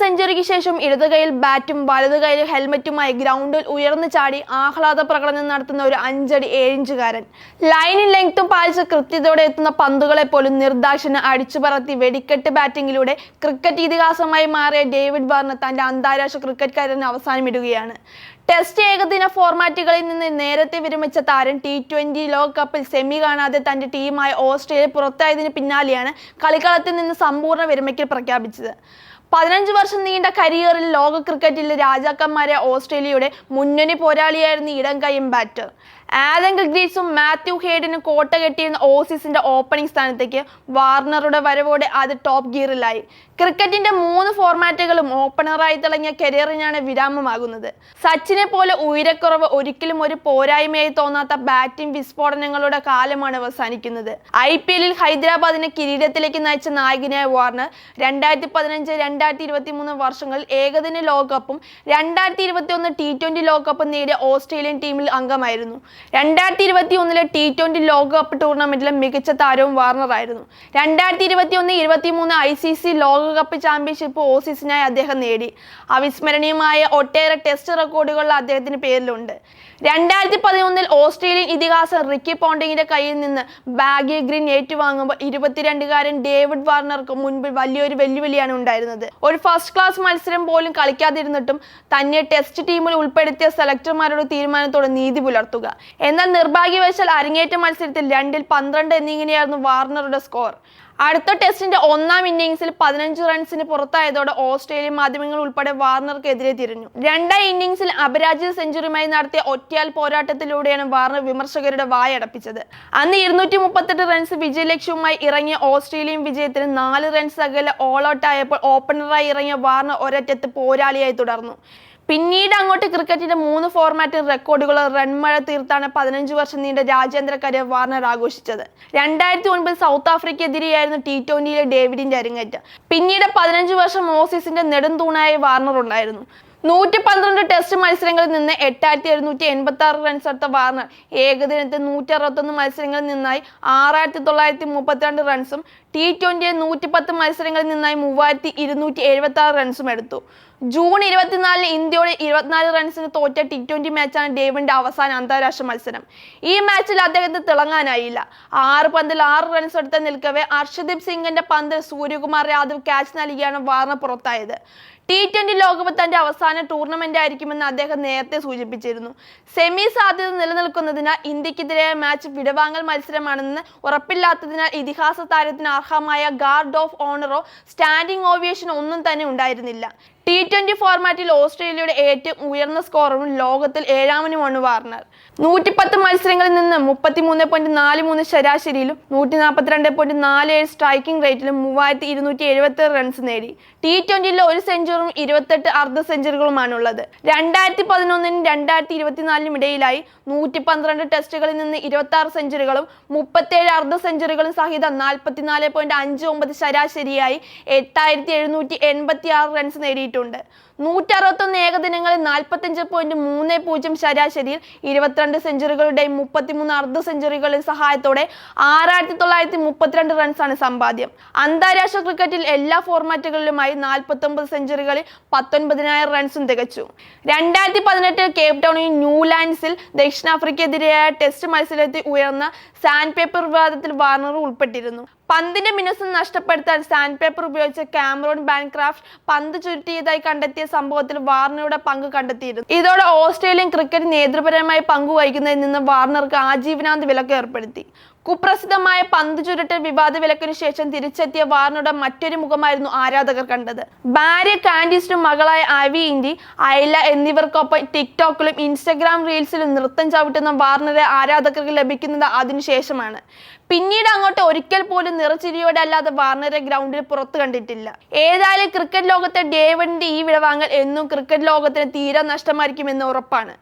സെഞ്ചുറിക്ക് ശേഷം ഇടത് കൈയിൽ ബാറ്റും വലത് കൈയിൽ ഹെൽമറ്റുമായി ഗ്രൗണ്ടിൽ ഉയർന്നു ചാടി ആഹ്ലാദ പ്രകടനം നടത്തുന്ന ഒരു അഞ്ചടി ഏഴിഞ്ചുകാരൻ. ലൈനിൽ ലെങ്ത്തും പാലിച്ച് കൃത്യതയോടെ എത്തുന്ന പന്തുകളെ പോലും നിർദാക്ഷന് അടിച്ചു പറത്തി വെടിക്കെട്ട് ബാറ്റിംഗിലൂടെ ക്രിക്കറ്റ് ഇതിഹാസമായി മാറിയ ഡേവിഡ് വാർണർ തന്റെ അന്താരാഷ്ട്ര ക്രിക്കറ്റ് കരിയറിന് അവസാനമിടുകയാണ്. ടെസ്റ്റ് ഏകദിന ഫോർമാറ്റുകളിൽ നിന്ന് നേരത്തെ വിരമിച്ച താരം ടി ട്വന്റി ലോകകപ്പിൽ സെമി കാണാതെ തന്റെ ടീമായ ഓസ്ട്രേലിയ പുറത്തായതിന് പിന്നാലെയാണ് കളിക്കളത്തിൽ നിന്ന് സമ്പൂർണ വിരമിക്കൽ പ്രഖ്യാപിച്ചത്. പതിനഞ്ച് വർഷം നീണ്ട കരിയറിൽ ലോക ക്രിക്കറ്റിലെ രാജാക്കന്മാരെ ഓസ്ട്രേലിയയുടെ മുന്നണി പോരാളിയായിരുന്നു ഇടം കൈയും ബാറ്റർ ആദം ഗ്രീസും മാത്യു ഹേഡിനും കോട്ട കെട്ടിയിരുന്ന ഓസീസിന്റെ ഓപ്പണിംഗ് സ്ഥാനത്തേക്ക് വാർണറുടെ വരവോടെ അത് ടോപ്പ് ഗിയറിലായി ക്രിക്കറ്റിന്റെ മൂന്ന് ഫോർമാറ്റുകളും ഓപ്പണറായി തിളങ്ങിയ കരിയറിനാണ് വിരാമമാകുന്നത്. സച്ചിനെ പോലെ ഉയരക്കുറവ് ഒരിക്കലും ഒരു പോരായ്മയായി തോന്നാത്ത ബാറ്റിംഗ് വിസ്ഫോടനങ്ങളുടെ കാലമാണ് അവസാനിക്കുന്നത്. ഐ പി എല്ലിൽ ഹൈദരാബാദിനെ കിരീടത്തിലേക്ക് നയിച്ച നായകനായ വാർണർ രണ്ടായിരത്തി പതിനഞ്ച് രണ്ടായിരത്തി ഇരുപത്തി മൂന്ന് വർഷങ്ങളിൽ ഏകദിന ലോകകപ്പും രണ്ടായിരത്തി ഇരുപത്തി ഒന്ന് ടി ട്വന്റി ലോകകപ്പും നേടിയ ഓസ്ട്രേലിയൻ ടീമിൽ അംഗമായിരുന്നു. രണ്ടായിരത്തി ഇരുപത്തി ഒന്നിലെ ടി ട്വന്റി ലോകകപ്പ് ടൂർണമെന്റിലെ മികച്ച താരവും വാർണറായിരുന്നു. രണ്ടായിരത്തി ഇരുപത്തി ഒന്ന് ഇരുപത്തി മൂന്ന് ഐ സി സി ലോകകപ്പ് ചാമ്പ്യൻഷിപ്പ് ഓസീസിനായി അദ്ദേഹം നേടി. അവിസ്മരണീയമായ ഒട്ടേറെ ടെസ്റ്റ് റെക്കോർഡുകൾ അദ്ദേഹത്തിന് പേരിലുണ്ട്. രണ്ടായിരത്തി പതിനൊന്നിൽ ഓസ്ട്രേലിയൻ ഇതിഹാസം റിക്കി പോണ്ടിങ്ങിന്റെ കയ്യിൽ നിന്ന് ബാഗി ഗ്രീൻ ഏറ്റുവാങ്ങുമ്പോൾ ഇരുപത്തിരണ്ടുകാരൻ ഡേവിഡ് വാർണർക്ക് മുൻപിൽ വലിയൊരു വെല്ലുവിളിയാണ് ഉണ്ടായിരുന്നത്. ഒരു ഫസ്റ്റ് ക്ലാസ് മത്സരം പോലും കളിക്കാതിരുന്നിട്ടും തന്നെ ടെസ്റ്റ് ടീമിൽ ഉൾപ്പെടുത്തിയ സെലക്ടർമാരുടെ തീരുമാനത്തോട് നീതി പുലർത്തുക. എന്നാൽ നിർഭാഗ്യവശാൽ അരങ്ങേറ്റ മത്സരത്തിൽ രണ്ടിൽ പന്ത്രണ്ട് എന്നിങ്ങനെയായിരുന്നു വാർണറുടെ സ്കോർ. അടുത്ത ടെസ്റ്റിന്റെ ഒന്നാം ഇന്നിംഗ്സിൽ പതിനഞ്ച് റൺസിന് പുറത്തായതോടെ ഓസ്ട്രേലിയൻ മാധ്യമങ്ങൾ ഉൾപ്പെടെ വാർണർക്കെതിരെ തിരിഞ്ഞു. രണ്ടാം ഇന്നിംഗ്സിൽ അപരാജിത സെഞ്ചുറിയുമായി നടത്തിയ ഒറ്റയാൽ പോരാട്ടത്തിലൂടെയാണ് വാർണർ വിമർശകരുടെ വായടപ്പിച്ചത്. അന്ന് ഇരുന്നൂറ്റി മുപ്പത്തെട്ട് റൺസ് വിജയലക്ഷ്യവുമായി ഇറങ്ങിയ ഓസ്ട്രേലിയൻ വിജയത്തിന് നാല് റൺസ് അകലെ ഓൾ ഔട്ട് ആയപ്പോൾ ഓപ്പണറായി ഇറങ്ങിയ വാർണർ ഒരറ്റത്ത് പോരാളിയായി തുടർന്നു. പിന്നീട് അങ്ങോട്ട് ക്രിക്കറ്റിന്റെ മൂന്ന് ഫോർമാറ്റിൽ റെക്കോർഡുകൾ റൺമഴ തീർത്താണ് പതിനഞ്ച് വർഷം നീണ്ട രാജ്യാന്തര കരിയർ വാർണർ ആഘോഷിച്ചത്. രണ്ടായിരത്തി ഒൻപത് സൗത്ത് ആഫ്രിക്കെതിരെയായിരുന്നു ടി ട്വന്റിയിലെ ഡേവിഡിന്റെ അരങ്ങേറ്റം. പിന്നീട് പതിനഞ്ച് വർഷം ഓസീസിന്റെ നെടുംതൂണായ വാർണർ ഉണ്ടായിരുന്നു. നൂറ്റി പന്ത്രണ്ട് ടെസ്റ്റ് മത്സരങ്ങളിൽ നിന്ന് എട്ടായിരത്തി എഴുന്നൂറ്റി എൺപത്തി ആറ് റൺസ് എടുത്ത വാർണർ ഏകദിനത്തിൽ നൂറ്റി അറുപത്തൊന്ന് മത്സരങ്ങളിൽ നിന്നായി ആറായിരത്തി തൊള്ളായിരത്തി മുപ്പത്തിരണ്ട് റൺസും ടി ട്വന്റിയിൽ നൂറ്റി പത്ത് മത്സരങ്ങളിൽ നിന്നായി മൂവായിരത്തി ഇരുന്നൂറ്റി എഴുപത്തി ആറ് റൺസും എടുത്തു. ജൂൺ ഇരുപത്തിനാലിന് ഇന്ത്യയോട് ഇരുപത്തിനാല് റൺസിന് തോറ്റ ടി ട്വന്റി മാച്ചാണ് ഡേവിന്റെ അവസാന അന്താരാഷ്ട്ര മത്സരം. ഈ മാച്ചിൽ അദ്ദേഹത്തിന് തിളങ്ങാനായില്ല. ആറ് പന്തിൽ ആറ് റൺസ് എടുത്ത് നിൽക്കവേ അർഷദീപ് സിംഗിന്റെ പന്ത് സൂര്യകുമാർ യാദവ് ക്യാച്ച് നൽകിയാണ് വാർണർ പുറത്തായത്. ടി ട്വന്റി ലോകകപ്പ് തന്റെ അവസാന ടൂർണമെന്റ് ആയിരിക്കുമെന്ന് അദ്ദേഹം നേരത്തെ സൂചിപ്പിച്ചിരുന്നു. സെമി സാധ്യത നിലനിൽക്കുന്നതിനാൽ ഇന്ത്യക്കെതിരായ മാച്ച് വിടവാങ്ങൽ മത്സരമാണെന്ന് ഉറപ്പില്ലാത്തതിനാൽ ഇതിഹാസ താരത്തിന് അർഹമായ ഗാർഡ് ഓഫ് ഓണറോ സ്റ്റാൻഡിംഗ് ഓവിയേഷനോ ഒന്നും തന്നെ ഉണ്ടായിരുന്നില്ല. ടി ട്വന്റി ഫോർമാറ്റിൽ ഓസ്ട്രേലിയയുടെ ഏറ്റവും ഉയർന്ന സ്കോറും ലോകത്തിൽ ഏഴാമനുമാണ് വാർണർ. നൂറ്റിപ്പത്ത് മത്സരങ്ങളിൽ നിന്ന് മുപ്പത്തിമൂന്ന് പോയിന്റ് നാല് മൂന്ന് ശരാശരിയിലും നൂറ്റി നാൽപ്പത്തിരണ്ട് പോയിന്റ് നാല് ഏഴ് സ്ട്രൈക്കിംഗ് റേറ്റിലും മൂവായിരത്തി ഇരുന്നൂറ്റി എഴുപത്തി റൺസ് നേടി. ടി ട്വന്റിയിലെ ഒരു സെഞ്ചുറും ഇരുപത്തെട്ട് അർദ്ധ സെഞ്ചുറികളുമാണുള്ളത് രണ്ടായിരത്തി പതിനൊന്നിനും രണ്ടായിരത്തി ഇരുപത്തിനാലിനും ഇടയിലായി നൂറ്റി പന്ത്രണ്ട് ടെസ്റ്റുകളിൽ നിന്ന് ഇരുപത്തി ആറ് സെഞ്ചുറികളും മുപ്പത്തേഴ് അർദ്ധ സെഞ്ചുറികളും സഹിതം നാൽപ്പത്തിനാല് പോയിന്റ് അഞ്ച് ഒമ്പത് ശരാശരിയായി എട്ടായിരത്തി എഴുന്നൂറ്റി എൺപത്തി ആറ് റൺസ് നേടിയിട്ടുണ്ട്. നൂറ്റി അറുപത്തൊന്ന് ഏകദിനങ്ങളിൽ നാൽപ്പത്തഞ്ച് പോയിന്റ് മൂന്ന് പൂജ്യം ശരാശരിയിൽ ഇരുപത്തിരണ്ട് സെഞ്ചുറികളുടെയും മുപ്പത്തിമൂന്ന് അർദ്ധ സെഞ്ചുറികളുടെ സഹായത്തോടെ ആറായിരത്തി തൊള്ളായിരത്തി മുപ്പത്തിരണ്ട് റൺസാണ് സമ്പാദ്യം. അന്താരാഷ്ട്ര ക്രിക്കറ്റിൽ എല്ലാ ഫോർമാറ്റുകളിലുമായി നാൽപ്പത്തി ഒമ്പത് സെഞ്ചുറികളിൽ പത്തൊൻപതിനായിരം റൺസും തികച്ചു. രണ്ടായിരത്തി പതിനെട്ടിൽ കേപ്പ് ടൗണിൽ ന്യൂലാൻഡ്സിൽ ദക്ഷിണാഫ്രിക്കെതിരെയായ ടെസ്റ്റ് മത്സരത്തിൽ ഉയർന്ന സാൻഡ് പേപ്പർ വിവാദത്തിൽ വാർണർ ഉൾപ്പെട്ടിരുന്നു. പന്തിന്റെ മിനസ് നഷ്ടപ്പെടുത്താൻ സാൻഡ് പേപ്പർ ഉപയോഗിച്ച കാമറോൺ ബാൻക്രാഫ്റ്റ് പന്ത് ചുരുട്ടിയതായി കണ്ടെത്തിയ സംഭവത്തിൽ വാർണറുടെ പങ്ക് കണ്ടെത്തിയിരുന്നു. ഇതോടെ ഓസ്ട്രേലിയൻ ക്രിക്കറ്റ് നേതൃപരമായി പങ്കുവഹിക്കുന്നതിൽ നിന്ന് വാർണർക്ക് ആജീവനാന്ത വിലക്ക് ഏർപ്പെടുത്തി. കുപ്രസിദ്ധമായ പന്ത് ചുരുട്ടൽ വിവാദ വിലക്കിനു ശേഷം തിരിച്ചെത്തിയ വാർണറുടെ മറ്റൊരു മുഖമായിരുന്നു ആരാധകർ കണ്ടത്. ഭാര്യ കാൻഡിസ്റ്റും മകളായ ആവി ഇന്ത്യ ഐല എന്നിവർക്കൊപ്പം ടിക്ടോക്കിലും ഇൻസ്റ്റഗ്രാം റീൽസിലും നൃത്തം ചവിട്ടുന്ന വാർണറെ ആരാധകർക്ക് ലഭിക്കുന്നത് അതിനുശേഷമാണ് പിന്നീട് അങ്ങോട്ട് ഒരിക്കൽ പോലും നിറച്ചിരിയോടെ അല്ലാതെ വാർണറെ ഗ്രൗണ്ടിൽ പുറത്തു കണ്ടിട്ടില്ല. ഏതായാലും ക്രിക്കറ്റ് ലോകത്തെ ഡേവിഡിന്റെ ഈ വിടവാങ്ങൽ എന്നും ക്രിക്കറ്റ് ലോകത്തിന് തീരെ നഷ്ടമായിരിക്കുമെന്ന് ഉറപ്പാണ്.